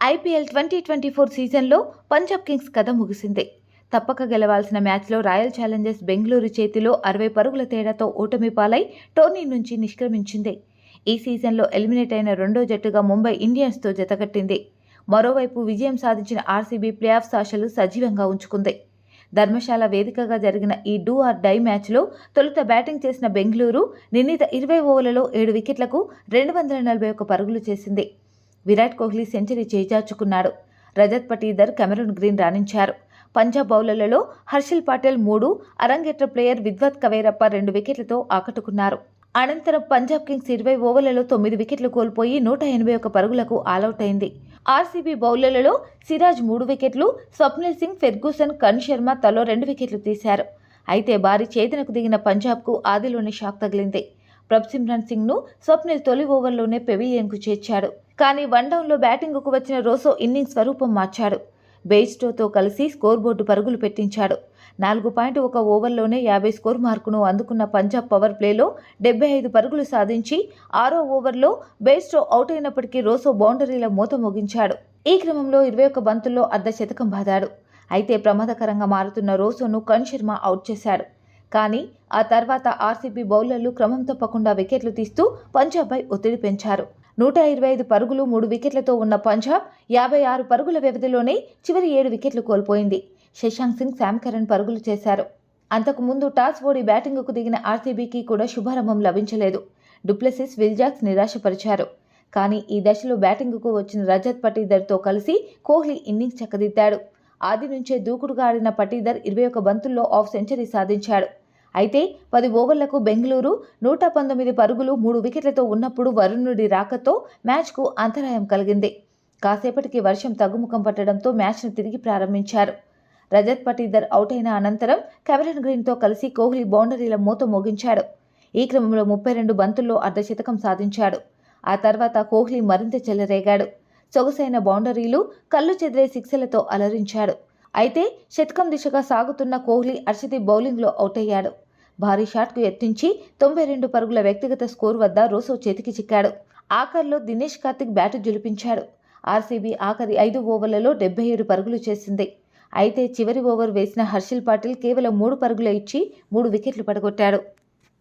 IPL twenty twenty four సీజన్లో Punjab Kings కథ ముగిసింది. తప్పక గెలవాల్సిన మ్యాచ్లో రాయల్ ఛాలెంజర్స్ బెంగళూరు చేతిలో అరవై పరుగుల తేడాతో ఓటమి పాలై టోర్నీ నుంచి నిష్క్రమించింది. ఈ సీజన్లో ఎలిమినేట్ అయిన రెండో జట్టుగా ముంబై ఇండియన్స్తో జతకట్టింది. మరోవైపు విజయం సాధించిన ఆర్సీబీ ప్లేఆఫ్స్ ఆశలు సజీవంగా ఉంచుకుంది. ధర్మశాల వేదికగా జరిగిన ఈ డూ ఆర్ డై మ్యాచ్లో తొలుత బ్యాటింగ్ చేసిన బెంగళూరు నిర్ణీత ఇరవై ఓవర్లలో ఏడు వికెట్లకు రెండు వందల నలభై ఒక్క పరుగులు చేసింది. విరాట్ కోహ్లీ సెంచరీ చేజార్చుకున్నాడు. రజత్ పటీదర్ కెమెరూన్ గ్రీన్ రాణించారు. పంజాబ్ బౌలర్లలో హర్షిల్ పాటేల్ మూడు అరంగేట్ర ప్లేయర్ విద్వత్ కవేరప్ప రెండు వికెట్లతో ఆకట్టుకున్నారు. అనంతరం పంజాబ్ కింగ్స్ ఇరవై ఓవర్లలో తొమ్మిది వికెట్లు కోల్పోయి నూట ఎనభై ఒక్క పరుగులకు ఆలౌట్ అయింది ఆర్సీబీ బౌలర్లలో సిరాజ్ మూడు వికెట్లు స్వప్నిల్ సింగ్ ఫెర్గూసన్ కన్ శర్మ తలో రెండు వికెట్లు తీశారు. అయితే భారీ ఛేదనకు దిగిన పంజాబ్కు ఆదిలోనే షాక్ తగిలింది. ప్రభ్సిమ్రన్ సింగ్ను స్వప్నిల్ తొలి ఓవర్లోనే పెవిలియన్కు చేర్చాడు. కానీ వన్ డౌన్లో బ్యాటింగ్కు వచ్చిన రోసో ఇన్నింగ్స్ స్వరూపం మార్చాడు. బెయిస్టోతో కలిసి స్కోర్ బోర్డు పరుగులు పెట్టించాడు. నాలుగు పాయింట్ ఒక ఓవర్లోనే యాభై స్కోర్ మార్కును అందుకున్న పంజాబ్ పవర్ ప్లేలో డెబ్బై ఐదు పరుగులు సాధించి ఆరో ఓవర్లో బెయిస్టో అవుట్ అయినప్పటికీ రోసో బౌండరీల మూత ముగించాడు. ఈ క్రమంలో ఇరవై ఒక్క బంతుల్లో అర్ధ శతకం బాదాడు. అయితే ప్రమాదకరంగా మారుతున్న రోసోను కణ్ శర్మ అవుట్ చేశాడు. కానీ ఆ తర్వాత ఆర్సీబీ బౌలర్లు క్రమం తప్పకుండా వికెట్లు తీస్తూ పంజాబ్పై ఒత్తిడి పెంచారు. నూట ఇరవై ఐదు పరుగులు మూడు వికెట్లతో ఉన్న పంజాబ్ యాభై ఆరు పరుగుల వ్యవధిలోనే చివరి ఏడు వికెట్లు కోల్పోయింది. శశాంక్ సింగ్ శామ్ కరణ్ పరుగులు చేశారు. అంతకుముందు టాస్ ఓడి బ్యాటింగ్కు దిగిన ఆర్సీబీకి కూడా శుభారంభం లభించలేదు. డుప్లెసిస్ విల్జాక్స్ నిరాశపరిచారు. కానీ ఈ దశలో బ్యాటింగ్కు వచ్చిన రజత్ పటీదర్తో కలిసి కోహ్లీ ఇన్నింగ్స్ చక్కదిద్దాడు. ఆది నుంచే దూకుడుగా ఆడిన పటీదర్ ఇరవై ఒక బంతుల్లో ఆఫ్ సెంచరీ సాధించాడు. అయితే పది ఓవర్లకు బెంగళూరు నూట పంతొమ్మిది పరుగులు మూడు వికెట్లతో ఉన్నప్పుడు వరుణుడి రాకతో మ్యాచ్కు అంతరాయం కలిగింది. కాసేపటికి వర్షం తగ్గుముఖం పట్టడంతో మ్యాచ్ను తిరిగి ప్రారంభించారు. రజత్ పటీదర్ అవుట్ అయిన అనంతరం కెమెరన్ గ్రీన్తో కలిసి కోహ్లీ బౌండరీల మూత మోగించాడు. ఈ క్రమంలో ముప్పై రెండు బంతుల్లో అర్ధశతకం సాధించాడు. ఆ తర్వాత కోహ్లీ మరింత చెలరేగాడు. సొగసైన బౌండరీలు కళ్ళు చెదిరే సిక్సలతో అలరించాడు. అయితే శతకం దిశగా సాగుతున్న కోహ్లీ అర్షది బౌలింగ్లో అవుట్ అయ్యాడు భారీ షాట్కు ఎత్తించి తొంభై రెండు పరుగుల వ్యక్తిగత స్కోర్ వద్ద రోసో చేతికి చిక్కాడు. ఆఖర్లో దినేష్ కార్తిక్ బ్యాటు జులిపించాడు. ఆర్సీబీ ఆఖరి ఐదు ఓవర్లలో డెబ్బై ఏడు పరుగులు చేసింది. అయితే చివరి ఓవర్ వేసిన హర్షిల్ పాటిల్ కేవలం మూడు పరుగులు ఇచ్చి మూడు వికెట్లు పడగొట్టాడు.